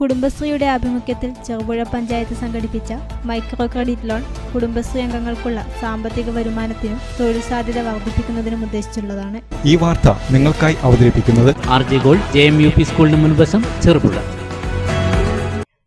കുടുംബശ്രീയുടെ ആഭിമുഖ്യത്തിൽ ചെറുപുഴ പഞ്ചായത്ത് സംഘടിപ്പിച്ച മൈക്രോ ക്രെഡിറ്റ് ലോൺ കുടുംബശ്രീ അംഗങ്ങൾക്കുള്ള സാമ്പത്തിക വരുമാനത്തിനും തൊഴിൽ സാധ്യത വർദ്ധിപ്പിക്കുന്നതിനും ഉദ്ദേശിച്ചുള്ളതാണ്. ഈ വാർത്ത നിങ്ങൾക്കായി അവതരിപ്പിക്കുന്നത് R J Gold J M U P സ്കൂളിന് മുൻവശം ചെറുപുഴ.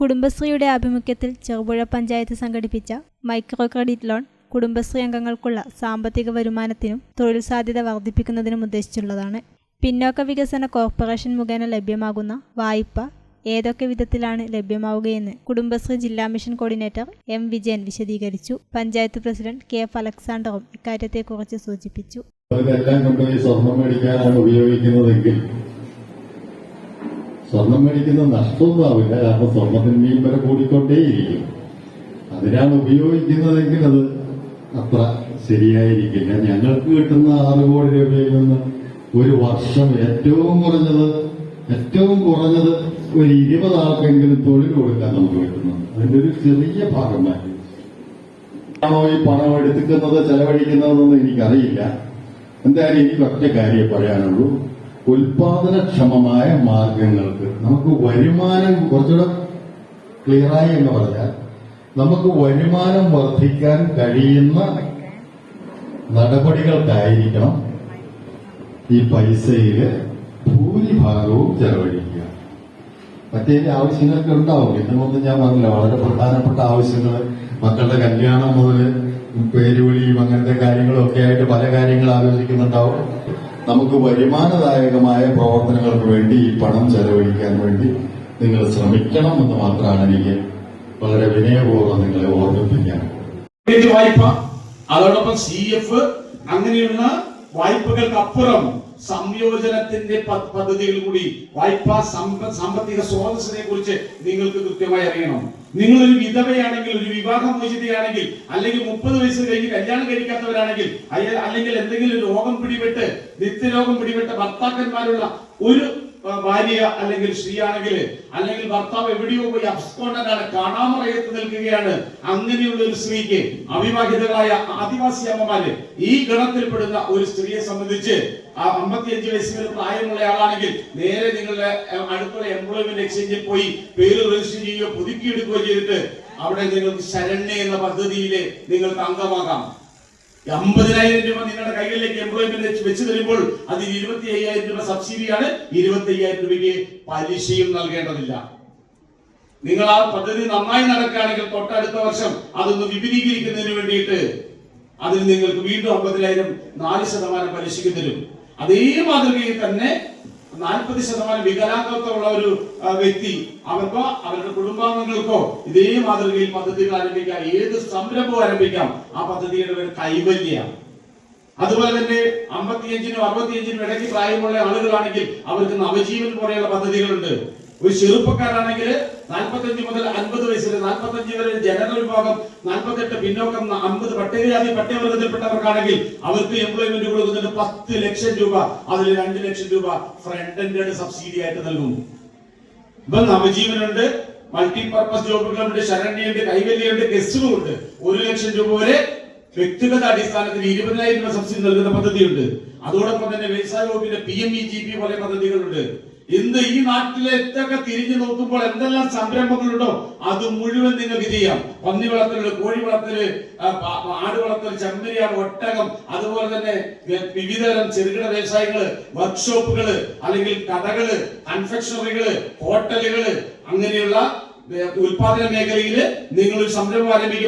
കുടുംബശ്രീയുടെ ആഭിമുഖ്യത്തിൽ ചെറുപുഴ പഞ്ചായത്ത് സംഘടിപ്പിച്ച മൈക്രോ ക്രെഡിറ്റ് ലോൺ കുടുംബശ്രീ അംഗങ്ങൾക്കുള്ള സാമ്പത്തിക വരുമാനത്തിനും തൊഴിൽ സാധ്യത വർദ്ധിപ്പിക്കുന്നതിനും ഉദ്ദേശിച്ചുള്ളതാണ്. പിന്നോക്ക വികസന കോർപ്പറേഷൻ മുഖേന ലഭ്യമാകുന്ന വായ്പ ഏതൊക്കെ വിധത്തിലാണ് ലഭ്യമാവുകയെന്ന് കുടുംബശ്രീ ജില്ലാ മിഷൻ കോർഡിനേറ്റർ എം വിജയൻ വിശദീകരിച്ചു. പഞ്ചായത്ത് പ്രസിഡന്റ് കെ എഫ് അലക്സാണ്ടറും ഇക്കാര്യത്തെക്കുറിച്ച് സൂചിപ്പിച്ചു. സ്വർണം ഉപയോഗിക്കുന്നതെങ്കിൽ മേടിക്കുന്ന നഷ്ടമൊന്നുമാവില്ല കാരണം സ്വർണത്തിന് മീൻ വില കൂടിക്കൊണ്ടേയിരിക്കും. അതിനാണ് ഉപയോഗിക്കുന്നതെങ്കിൽ അത് അത്ര ശരിയായിരിക്കില്ല. ഞങ്ങൾക്ക് കിട്ടുന്ന ആറ് കോടി രൂപയിൽ നിന്ന് ഒരു വർഷം ഏറ്റവും കുറഞ്ഞത് ഏറ്റവും കുറഞ്ഞത് ഒരു ഇരുപത് ആൾക്കെങ്കിലും തൊഴിൽ കൊടുക്കാൻ നമുക്ക് കിട്ടുന്നത് അതിന്റെ ഒരു ചെറിയ ഭാഗം മാറ്റി ഈ പണം എടുക്കുന്നത് ചെലവഴിക്കുന്നതെന്ന് എനിക്കറിയില്ല. എന്തായാലും എനിക്ക് ഒറ്റ കാര്യം പറയാനുള്ളൂ. ഉൽപാദനക്ഷമമായ മാർഗങ്ങൾക്ക് നമുക്ക് വരുമാനം കുറച്ചുകൂടെ ക്ലിയറായി എന്ന് പറഞ്ഞാൽ നമുക്ക് വരുമാനം വർദ്ധിക്കാൻ കഴിയുന്ന നടപടികൾക്കായിരിക്കണം ഈ പൈസയിൽ ഭൂരിഭാഗവും ചെലവഴിക്കുക. മറ്റേ ആവശ്യങ്ങളൊക്കെ ഉണ്ടാവും. ഇന്നൊന്നും ഞാൻ പറഞ്ഞില്ല. വളരെ പ്രധാനപ്പെട്ട ആവശ്യങ്ങൾ മക്കളുടെ കല്യാണം മുതൽ പേരുവിളിയും അങ്ങനത്തെ കാര്യങ്ങളും ഒക്കെ ആയിട്ട് പല കാര്യങ്ങൾ ആലോചിക്കുന്നുണ്ടാവും. നമുക്ക് വരുമാനദായകമായ പ്രവർത്തനങ്ങൾക്ക് വേണ്ടി ഈ പണം ചെലവഴിക്കാൻ വേണ്ടി നിങ്ങൾ ശ്രമിക്കണം എന്ന് മാത്രമാണ് എനിക്ക് വളരെ വിനയപൂർവം നിങ്ങളെ ഓർമ്മിപ്പിക്കാൻ. വായ്പ. അതോടൊപ്പം സി എഫ് അങ്ങനെയുള്ള വായ്പകൾക്കപ്പുറം സംയോജനത്തിന്റെ പദ്ധതിയിൽ കൂടി വായ്പാ സാമ്പത്തിക സ്രോതസ്സിനെ കുറിച്ച് നിങ്ങൾക്ക് കൃത്യമായി അറിയണം. നിങ്ങൾ ഒരു വിധവയാണെങ്കിൽ ഒരു വിവാഹമോചിതയാണെങ്കിൽ അല്ലെങ്കിൽ മുപ്പത് വയസ്സ് കഴിഞ്ഞ് കല്യാണം കഴിക്കാത്തവരാണെങ്കിൽ അല്ലെങ്കിൽ എന്തെങ്കിലും രോഗം പിടിപെട്ട് നിത്യരോഗം പിടിപെട്ട ഭർത്താക്കന്മാരുള്ള ഒരു ഭാര്യ അല്ലെങ്കിൽ സ്ത്രീയാണെങ്കിൽ അല്ലെങ്കിൽ ഭർത്താവ് എവിടെയോ പോയി അബ്സ്കോണ്ടനാണ് കാണാമറയത്ത് നിൽക്കുകയാണ്. അങ്ങനെയുള്ള ഒരു സ്ത്രീക്ക് അവിവാഹിതകളായ ആദിവാസി അമ്മമാര് ഈ ഗണത്തിൽപ്പെടുന്ന ഒരു സ്ത്രീയെ സംബന്ധിച്ച് ആ അമ്പത്തിയഞ്ച് വയസ്സിൽ പ്രായമുള്ള ആളാണെങ്കിൽ നേരെ നിങ്ങളുടെ അടുത്തുള്ള എംപ്ലോയ്മെന്റ് എക്സ്ചേഞ്ചിൽ പോയി പേര് രജിസ്റ്റർ ചെയ്യുകയോ പുതുക്കിയെടുക്കുകയോ ചെയ്തിട്ട് അവിടെ നിങ്ങൾക്ക് ശരണ്യ എന്ന പദ്ധതിയിൽ നിങ്ങൾക്ക് അംഗമാകാം. അമ്പതിനായിരം രൂപ നിങ്ങളുടെ കൈകളിലേക്ക് എംപ്ലോയ്മെന്റ് വെച്ച് തരുമ്പോൾ അതിൽ ഇരുപത്തി അയ്യായിരം രൂപ സബ്സിഡിയാണ് ഇരുപത്തി അയ്യായിരം രൂപയ്ക്ക് പലിശയും നൽകേണ്ടതില്ല. നിങ്ങൾ ആ പദ്ധതി നന്നായി നടക്കുകയാണെങ്കിൽ തൊട്ടടുത്ത വർഷം അതൊന്ന് വിപുലീകരിക്കുന്നതിന് വേണ്ടിയിട്ട് അതിൽ നിങ്ങൾക്ക് വീണ്ടും അമ്പതിനായിരം നാല് ശതമാനം പലിശയ്ക്ക് തരും. അതേ മാതൃകയിൽ തന്നെ നാൽപ്പത് ശതമാനം വികലാംഗത്വമുള്ള ഒരു വ്യക്തി അവർക്കോ അവരുടെ കുടുംബാംഗങ്ങൾക്കോ ഇതേ മാതൃകയിൽ പദ്ധതികൾ ആരംഭിക്കാം ഏത് സംരംഭവും ആരംഭിക്കാം ആ പദ്ധതിയുടെ പേര് കൈവല്യാണ് അതുപോലെ തന്നെ അമ്പത്തിയഞ്ചിനും അറുപത്തിയഞ്ചിനും ഇടയ്ക്ക് പ്രായമുള്ള ആളുകളാണെങ്കിൽ അവർക്ക് നവജീവൻ പോലെയുള്ള പദ്ധതികളുണ്ട്. ഒരു ചെറുപ്പക്കാരാണെങ്കിൽ നാൽപ്പത്തഞ്ച് മുതൽ അൻപത് വയസ്സിൽ നാൽപ്പത്തഞ്ച് വരെ ജനറൽ വിഭാഗം നാൽപ്പത്തെട്ട് പിന്നോക്കം അമ്പത് പട്ടികജാതി പട്ടികവർഗത്തിൽപ്പെട്ടവർക്കാണെങ്കിൽ അവർക്ക് എംപ്ലോയ്മെന്റ് കൊടുക്കുന്നുണ്ട് പത്ത് ലക്ഷം രൂപ അതിൽ രണ്ട് ലക്ഷം രൂപ ഫ്രണ്ട് എൻഡ് സബ്സിഡി ആയിട്ട് നൽകും. ഇപ്പൊ നവജീവനുണ്ട് മൾട്ടി പർപ്പസ് ജോബുകളുണ്ട് ശരണ്യുണ്ട് കൈവല്യുണ്ട് ഗസ്റ്റും ഉണ്ട് ഒരു ലക്ഷം രൂപ വരെ വ്യക്തിഗത അടിസ്ഥാനത്തിൽ ഇരുപതിനായിരം രൂപ സബ്സിഡി നൽകുന്ന പദ്ധതിയുണ്ട്. അതോടൊപ്പം തന്നെ വ്യവസായ വകുപ്പിന്റെ P M E G P പോലെ പദ്ധതികളുണ്ട്. ഇന്ന് ഈ നാട്ടിലെ എത്തൊക്കെ തിരിഞ്ഞു നോക്കുമ്പോൾ എന്തെല്ലാം സംരംഭങ്ങളുണ്ടോ? അത് മുഴുവൻ നിങ്ങൾക്ക് ചെയ്യാം. പന്നി വളർത്തൽ കോഴി വളർത്തൽ ആട് വളർത്തൽ ചെമ്മരിയാട് ഒട്ടകം അതുപോലെ തന്നെ വിവിധതരം ചെറുകിട വ്യവസായങ്ങൾ വർക്ക്ഷോപ്പുകൾ അല്ലെങ്കിൽ കടകൾ കൺഫെക്ഷണറികൾ ഹോട്ടലുകൾ അങ്ങനെയുള്ള ഉൽപാദന മേഖലയിൽ നിങ്ങൾ ഒരു സംരംഭം ആരംഭിക്കും.